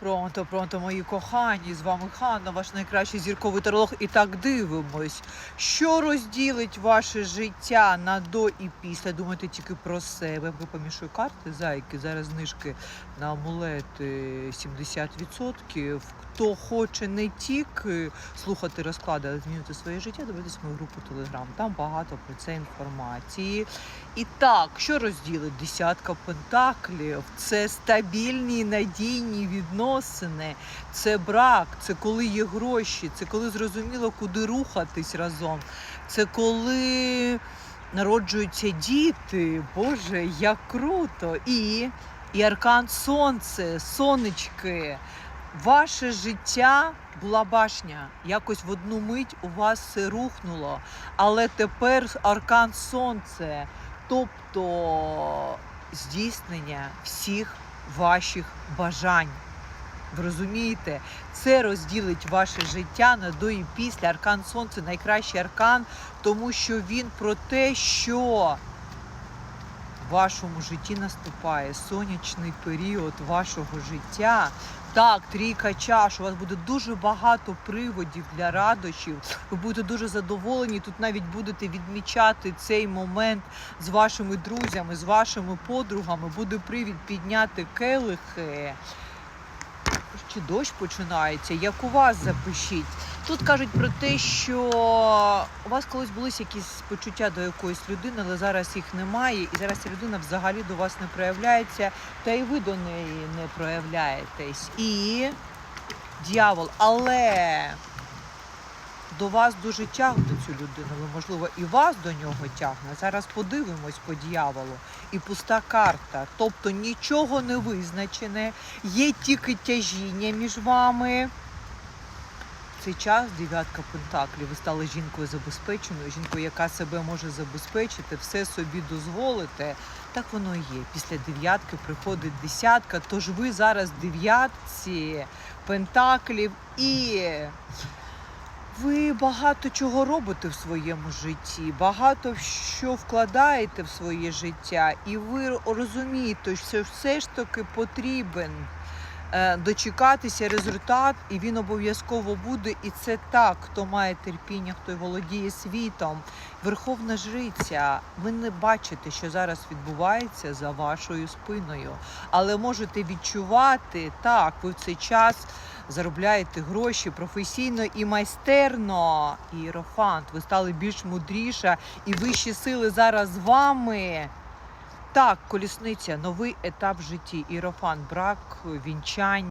Пронто, пронто, мої кохані, з вами Ханна, ваш найкращий зірковий таролог. І так дивимось, що розділить ваше життя на до і після. Думайте тільки про себе. Ви помішую карти, зайки. Зараз знижки на амулети 70%. Хто хоче не тільки слухати розклади, але змінити своє життя, дивитись мою групу Телеграм. Там багато про це інформації. І так, що розділить десятка пентаклів? Це стабільні надійні відносини, це брак, це коли є гроші, це коли зрозуміло, куди рухатись разом. Це коли народжуються діти. Боже, як круто! І, і аркан сонце, сонечки. Ваше життя була башня. Якось в одну мить у вас все рухнуло. Але тепер аркан сонце, тобто здійснення всіх ваших бажань. Ви розумієте, це розділить ваше життя на до і після. Аркан Сонце найкращий аркан, тому що він про те, що в вашому житті наступає сонячний період вашого життя. Так, трійка чаш, у вас буде дуже багато приводів для радощів. Ви будете дуже задоволені. Тут навіть будете відмічати цей момент з вашими друзями, з вашими подругами. Буде привід підняти келихи. Чи дощ починається? Як у вас запишіть? Тут кажуть про те, що у вас колись були якісь почуття до якоїсь людини, але зараз їх немає, і зараз ця людина взагалі до вас не проявляється, та й ви до неї не проявляєтесь. І дьявол, але до вас дуже тягне цю людину, але можливо і вас до нього тягне. Зараз подивимось по дьяволу. І пуста карта. Тобто нічого не визначене, є тільки тяжіння між вами. Цей час дев'ятка пентаклів. Ви стали жінкою забезпеченою, жінкою, яка себе може забезпечити, все собі дозволити. Так воно і є. Після дев'ятки приходить десятка. Тож ви зараз дев'ятці пентаклів і ви багато чого робите в своєму житті, багато що вкладаєте в своє життя, і ви розумієте, що все ж таки потрібен дочекатися результат, і він обов'язково буде. І це так, хто має терпіння, хто володіє світом. Верховна жриця, ви не бачите, що зараз відбувається за вашою спиною, але можете відчувати так, ви в цей час заробляєте гроші професійно і майстерно. Іерофант, ви стали більш мудріша, і вищі сили зараз з вами. Так, колісниця, новий етап в житті. Ірофан, брак, вінчання.